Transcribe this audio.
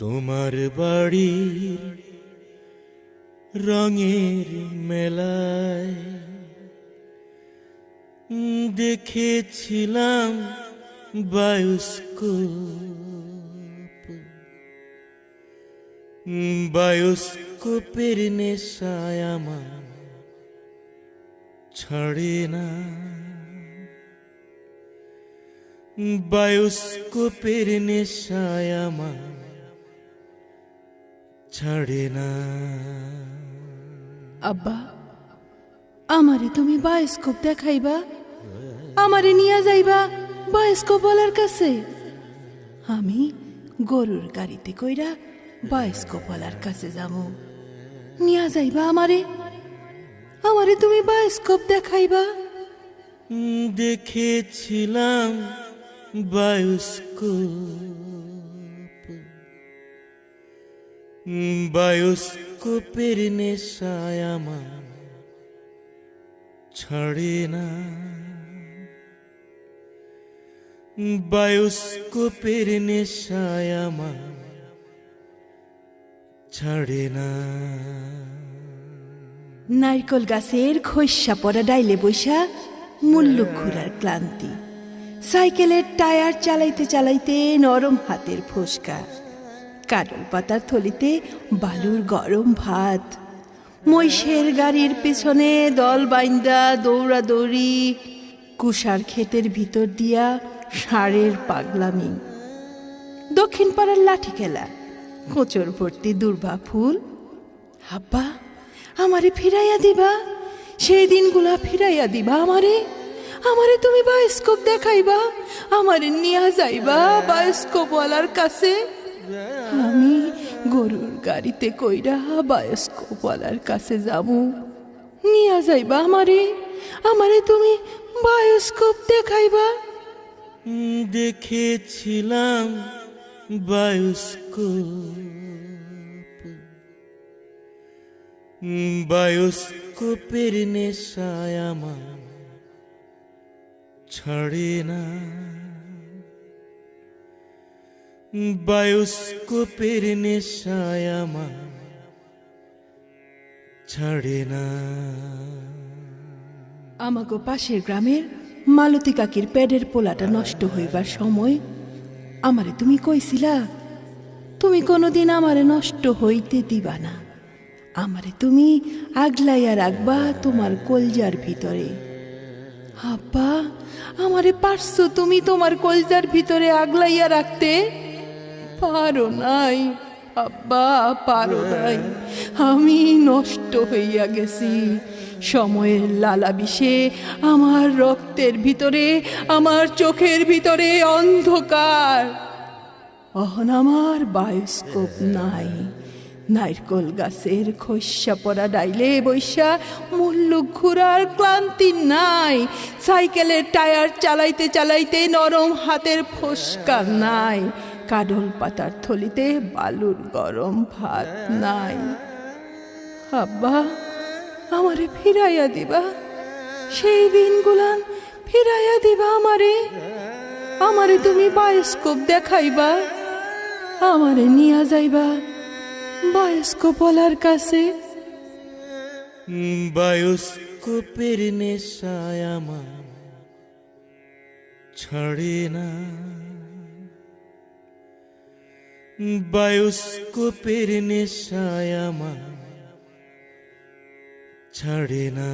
তোমার বাড়ি রঙের মেলায় দেখেছিলাম বায়ুস্কোপ। বায়ুস্কোপের নেশায় আমার ছাড়ে না। বায়ুস্কোপের নেশায় আমার ছাড়ে না। আব্বা আমারে তুমি বায়োস্কোপ দেখাইবা আমারে নিয়ে যাইবা বায়োস্কোপ বলার কাছে। আমি গরুর গাড়িতে কইরা বায়োস্কোপ বলার কাছে যাব। নিয়ে যাইবা আমারে। আমারে তুমি বায়োস্কোপ দেখাইবা। দেখেছিলাম বায়ুস্কোপ বায়ুস্কোপের নেশায় আমার ছাড়ে না। বায়ুস্কোপের নেশায় আমার ছাড়ে না। নারকল গাছের খৈসা পড়া ডাইলে বৈশা মুল্লুক ঘুরার ক্লান্তি। সাইকেলের টায়ার চালাইতে চালাইতে নরম হাতের ফোসকা। কাটল পাতার থলিতে বালুর গরম ভাত। মহিষের গাড়ির পেছনে দল বাইন্দা দৌড়াদৌড়ি, কুষার ক্ষেতের ভিতর দিয়া ষাঁড়ের পাগলামি। দক্ষিণ পাড়ার লাঠি খেলা, কোচর ভর্তি দুর্বা ফুল। আব্বা, আমারে ফিরাইয়া দিবা? সেই দিনগুলা ফিরাইয়া দিবা আমারে? আমারে তুমি বায়োস্কোপ দেখাইবা? আমারে নিয়া যাইবা বায়োস্কোপ ওয়ালার কাছে? আমি গরুর গাড়িতে কইরা বায়োস্কোপওয়ালার কাছে যাব। নিয়া যাইবা আমারে। আমারে তুমি বায়োস্কোপ দেখাইবা। দেখেছিলাম বায়ুস্কোপ বায়ুস্কোপের নেশায় আমার ছাড়ে না। বায়ুস্কোপের নেশায় আমার ছাড়ে না। আমাগো পাশের গ্রামের মালতী কাকির প্যাডের পোলাটা নষ্ট হইবার সময় আমারে তুমি কইছিলা, তুমি কোনোদিন আমারে নষ্ট হইতে দিবা না। আমারে তুমি আগলাইয়া রাখবা তোমার কলজার ভিতরে। আব্বা, আমারে পারছ তুমি তোমার কলজার ভিতরে আগলাইয়া রাখতে? পারো নাই, আব্বা, পারো নাই। আমি নষ্ট হইয়া গেছি। সময়ের লালা বিষে আমার রক্তের ভিতরে, আমার চোখের ভিতরে অন্ধকার। অহন আমার বায়োস্কোপ নাই। নারকল গাছের খস্যা পড়া ডাইলে বৈশা মুল্লুক ঘুরার ক্লান্তি নাই। সাইকেলের টায়ার চালাইতে চালাইতে নরম হাতের ফসকা নাই। কাডল পাতার থলিতে বালুর গরম ভাত নাই। আব্বা, আমারে ফিরাইয়া দিবা। সেই দিনগুলান ফিরাইয়া দিবা আমারে। আমারে তুমি বায়োস্কোপ দেখাইবা। আমারে নিয়া যাইবা বায়োস্কোপ ওলার কাছে। বায়োস্কোপের নেশায় আমার ছাড়ে না। বায়োস্কোপের নেশায় আমার ছাড়ে না।